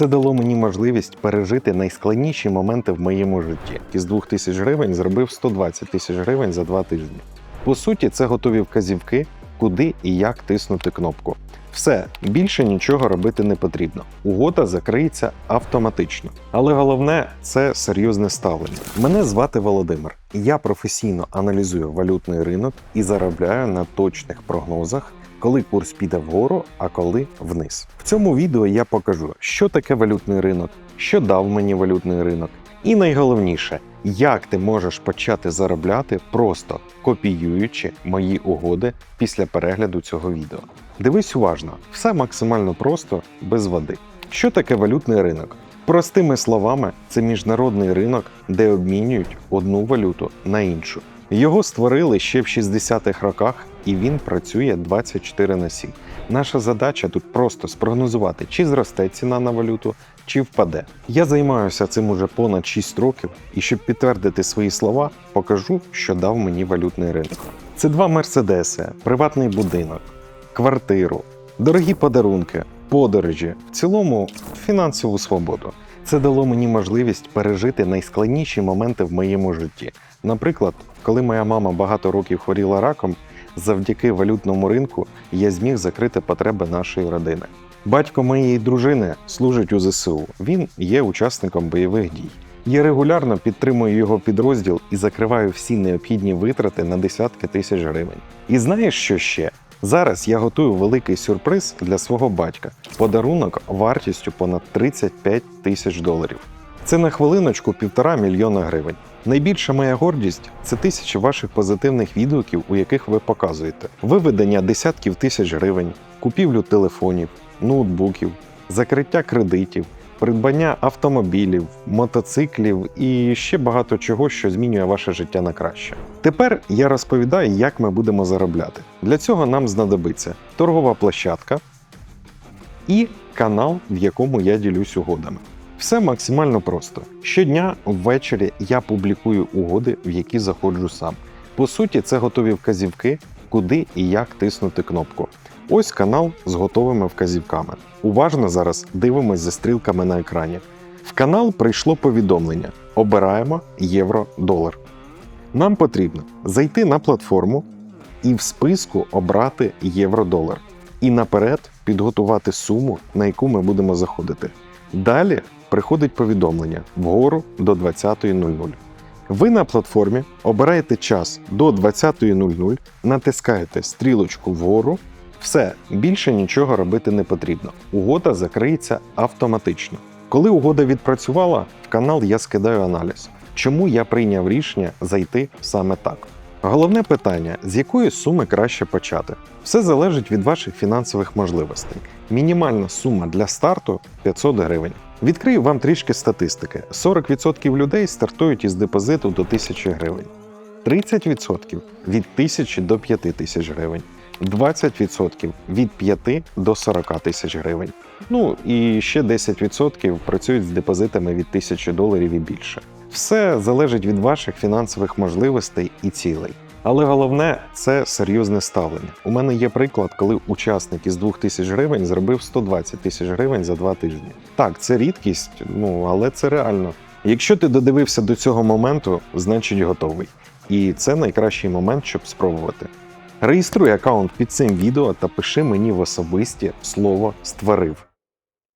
Це дало мені можливість пережити найскладніші моменти в моєму житті. Із 2000 гривень зробив 120 тисяч гривень за два тижні. По суті, це готові вказівки, куди і як тиснути кнопку. Все, більше нічого робити не потрібно. Угода закриється автоматично. Але головне це серйозне ставлення. Мене звати Володимир. Я професійно аналізую валютний ринок і заробляю на точних прогнозах, коли курс піде вгору, а коли вниз. В цьому відео я покажу, що таке валютний ринок, що дав мені валютний ринок, і найголовніше, як ти можеш почати заробляти просто копіюючи мої угоди після перегляду цього відео. Дивись уважно, все максимально просто, без води. Що таке валютний ринок? Простими словами, це міжнародний ринок, де обмінюють одну валюту на іншу. Його створили ще в 60-х роках, і він працює 24 на 7. Наша задача тут просто спрогнозувати, чи зросте ціна на валюту, чи впаде. Я займаюся цим уже понад 6 років, і щоб підтвердити свої слова, покажу, що дав мені валютний ринок. Це два мерседеси, приватний будинок, квартиру, дорогі подарунки, подорожі, в цілому фінансову свободу. Це дало мені можливість пережити найскладніші моменти в моєму житті. Наприклад, коли моя мама багато років хворіла раком, завдяки валютному ринку я зміг закрити потреби нашої родини. Батько моєї дружини служить у ЗСУ. Він є учасником бойових дій. Я регулярно підтримую його підрозділ і закриваю всі необхідні витрати на десятки тисяч гривень. І знаєш, що ще? Зараз я готую великий сюрприз для свого батька подарунок вартістю понад 35 тисяч доларів. Це на хвилиночку півтора мільйона гривень. Найбільша моя гордість це тисячі ваших позитивних відгуків, у яких ви показуєте виведення десятків тисяч гривень, купівлю телефонів, ноутбуків, закриття кредитів, придбання автомобілів, мотоциклів і ще багато чого, що змінює ваше життя на краще. Тепер я розповідаю, як ми будемо заробляти. Для цього нам знадобиться торгова площадка і канал, в якому я ділюсь угодами. Все максимально просто. Щодня ввечері я публікую угоди, в які заходжу сам. По суті, це готові вказівки, куди і як тиснути кнопку. Ось канал з готовими вказівками. Уважно зараз дивимось за стрілками на екрані. В канал прийшло повідомлення: обираємо євро-долар. Нам потрібно зайти на платформу і в списку обрати євро-долар. І наперед підготувати суму, на яку ми будемо заходити. Далі приходить повідомлення вгору до 20.00. Ви на платформі обираєте час до 20.00, натискаєте стрілочку вгору. Все, більше нічого робити не потрібно. Угода закриється автоматично. Коли угода відпрацювала, в канал я скидаю аналіз. Чому я прийняв рішення зайти саме так? Головне питання: з якої суми краще почати? Все залежить від ваших фінансових можливостей. Мінімальна сума для старту 500 гривень. Відкрию вам трішки статистики: 40% людей стартують із депозиту до 1000 гривень, 30% від 1000 до 5000 гривень, 20% від 5 до 40 тисяч гривень. Ну і ще 10% працюють з депозитами від 1000 доларів і більше. Все залежить від ваших фінансових можливостей і цілей. Але головне це серйозне ставлення. У мене є приклад, коли учасник із 2000 гривень зробив 120 тисяч гривень за два тижні. Так, це рідкість, ну але це реально. Якщо ти додивився до цього моменту, значить готовий. І це найкращий момент, щоб спробувати. Реєструй аккаунт під цим відео та пиши мені в особисті слово створив.